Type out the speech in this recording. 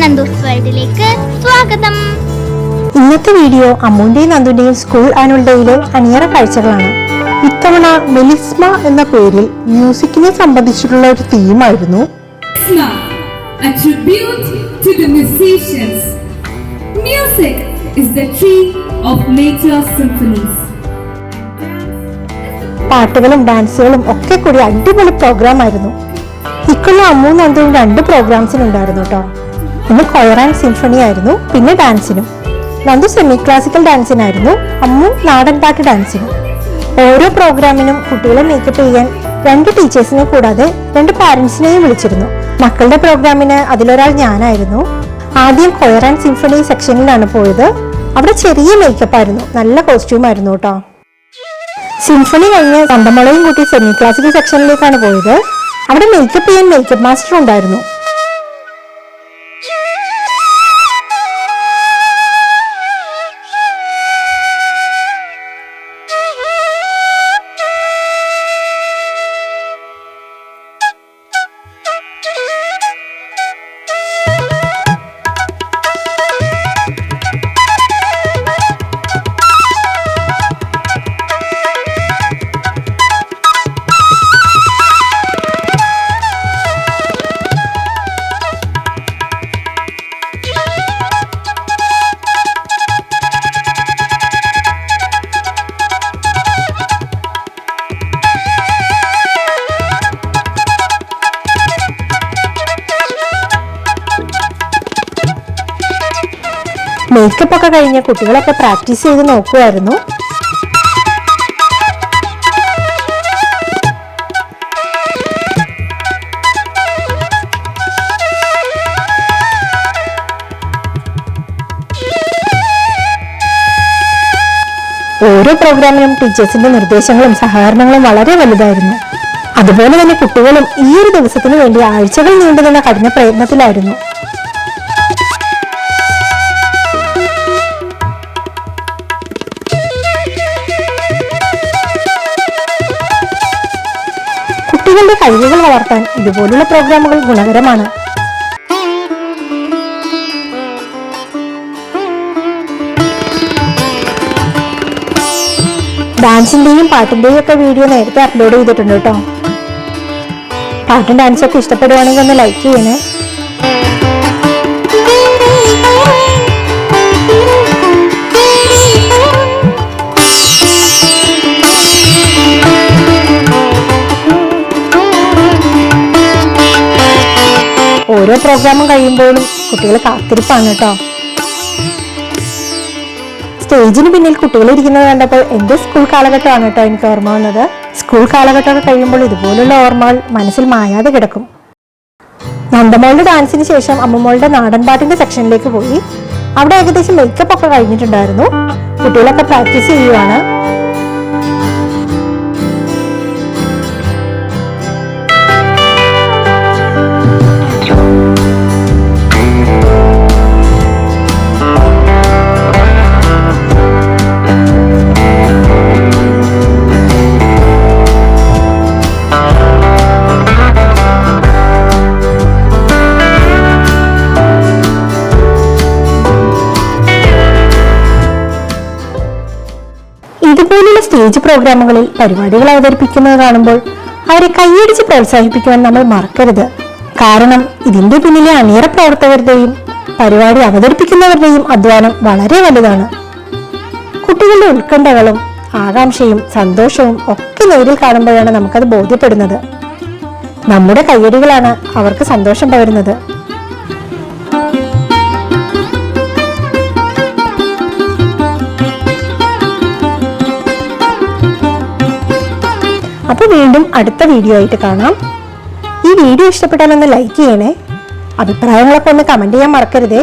നന്ദൂസ് വേൾഡിലേക്ക് സ്വാഗതം. ഇന്നത്തെ വീഡിയോ അമ്മുന്റെയും നന്ദുന്റെയും സ്കൂൾ ആനുവൽ ഡേയിലെ അണിയറ കാഴ്ചകളാണ്. ഇത്തവണ മെലിസ്മ എന്ന പേരിൽ മ്യൂസിക്കിനെ സംബന്ധിച്ചിട്ടുള്ള ഒരു തീമായിരുന്നു Charisma, a tribute to the musicians. Music is the tree of nature's symphonies. പാട്ടുകളും ഡാൻസുകളും ഒക്കെ കൂടി അടിപൊളി പ്രോഗ്രാം ആയിരുന്നു. ഇക്കൊല്ലം അമ്മൂന്നും രണ്ട് പ്രോഗ്രാംസിനുണ്ടായിരുന്നു കേട്ടോ ഒന്ന് കൊയർ ആൻഡ് സിംഫണി ആയിരുന്നു പിന്നെ ഡാൻസിനും നന്ദു സെമി ക്ലാസിക്കൽ ഡാൻസിനായിരുന്നു അമ്മു നാടൻ പാട്ട് ഡാൻസിനും ഓരോ പ്രോഗ്രാമിനും കുട്ടികളെ മേക്കപ്പ് ചെയ്യാൻ രണ്ട് ടീച്ചേഴ്സിനെ കൂടാതെ രണ്ട് പാരൻസിനെയും വിളിച്ചിരുന്നു. മക്കളുടെ പ്രോഗ്രാമിന് അതിലൊരാൾ ഞാനായിരുന്നു. ആദ്യം കൊയർ ആൻഡ് സിംഫണി സെക്ഷനിലാണ് പോയത്. അവിടെ ചെറിയ മേക്കപ്പ് ആയിരുന്നു നല്ല കോസ്റ്റ്യൂം ആയിരുന്നു കേട്ടോ സിംഫണി കഴിഞ്ഞ് കണ്ടമളയും കൂട്ടി സെമി ക്ലാസിക്കൽ സെക്ഷനിലേക്കാണ് പോയത്. അവിടെ മേക്കപ്പ് ചെയ്യാൻ മേക്കപ്പ് മാസ്റ്റർ ഉണ്ടായിരുന്നു. മേക്കപ്പ് ഒക്കെ കഴിഞ്ഞ് കുട്ടികളൊക്കെ പ്രാക്ടീസ് ചെയ്ത് നോക്കുമായിരുന്നു ഓരോ പ്രോഗ്രാമിനും ടീച്ചേഴ്സിന്റെ നിർദ്ദേശങ്ങളും സഹകരണങ്ങളും വളരെ വലുതായിരുന്നു. അതുപോലെ തന്നെ കുട്ടികളും ഈ ഒരു ദിവസത്തിന് വേണ്ടി ആഴ്ചകൾ നീണ്ടുനിന്ന കഠിന പ്രയത്നത്തിലായിരുന്നു. കുട്ടികളുടെ കഴിവുകൾ വളർത്താൻ ഇതുപോലുള്ള പ്രോഗ്രാമുകൾ ഗുണകരമാണ്. ഡാൻസിന്റെയും പാട്ടിന്റെയും ഒക്കെ വീഡിയോ നേരത്തെ അപ്ലോഡ് ചെയ്തിട്ടുണ്ട് കേട്ടോ. പാട്ടും ഡാൻസും ഒക്കെ ഇഷ്ടപ്പെടുവാണെങ്കിൽ ഒന്ന് ലൈക്ക് ചെയ്യണേ. ഓരോ പ്രോഗ്രാമും കഴിയുമ്പോഴും കുട്ടികൾ കാത്തിരിപ്പാണ് കേട്ടോ. സ്റ്റേജിന് പിന്നിൽ കുട്ടികൾ ഇരിക്കുന്നത് കണ്ടപ്പോൾ എന്റെ സ്കൂൾ കാലഘട്ടമാണ് കേട്ടോ എനിക്ക് ഓർമ്മ വന്നത്. സ്കൂൾ കാലഘട്ടമൊക്കെ കഴിയുമ്പോൾ ഇതുപോലുള്ള ഓർമ്മകൾ മനസ്സിൽ മായാതെ കിടക്കും. നന്ദമോളുടെ ഡാൻസിന് ശേഷം അമ്മമോളുടെ നാടൻ പാട്ടിന്റെ സെക്ഷനിലേക്ക് പോയി. അവിടെ ഏകദേശം മേക്കപ്പ് ഒക്കെ കഴിഞ്ഞിട്ടുണ്ടായിരുന്നു. കുട്ടികളൊക്കെ പ്രാക്ടീസ് ചെയ്യുവാണ്. ഇതുപോലുള്ള സ്റ്റേജ് പ്രോഗ്രാമുകളിൽ പരിപാടികൾ അവതരിപ്പിക്കുന്നത് കാണുമ്പോൾ അവരെ കൈയടിച്ച് പ്രോത്സാഹിപ്പിക്കുവാൻ നമ്മൾ മറക്കരുത്. കാരണം ഇതിന്റെ പിന്നിലെ അണിയറ പ്രവർത്തകരുടെയും പരിപാടി അവതരിപ്പിക്കുന്നവരുടെയും അധ്വാനം വളരെ വലുതാണ്. കുട്ടികളുടെ ഉത്കണ്ഠകളും ആകാംക്ഷയും സന്തോഷവും ഒക്കെ നേരിൽ കാണുമ്പോഴാണ് നമുക്കത് ബോധ്യപ്പെടുന്നത്. നമ്മുടെ കയ്യടികളാണ് അവർക്ക് സന്തോഷം പകരുന്നത്. അപ്പൊ വീണ്ടും അടുത്ത വീഡിയോ ആയിട്ട് കാണാം. ഈ വീഡിയോ ഇഷ്ടപ്പെട്ടാൽ ഒന്ന് ലൈക്ക് ചെയ്യണേ. അഭിപ്രായങ്ങളൊക്കെ ഒന്ന് കമന്റ് ചെയ്യാൻ മറക്കരുതേ.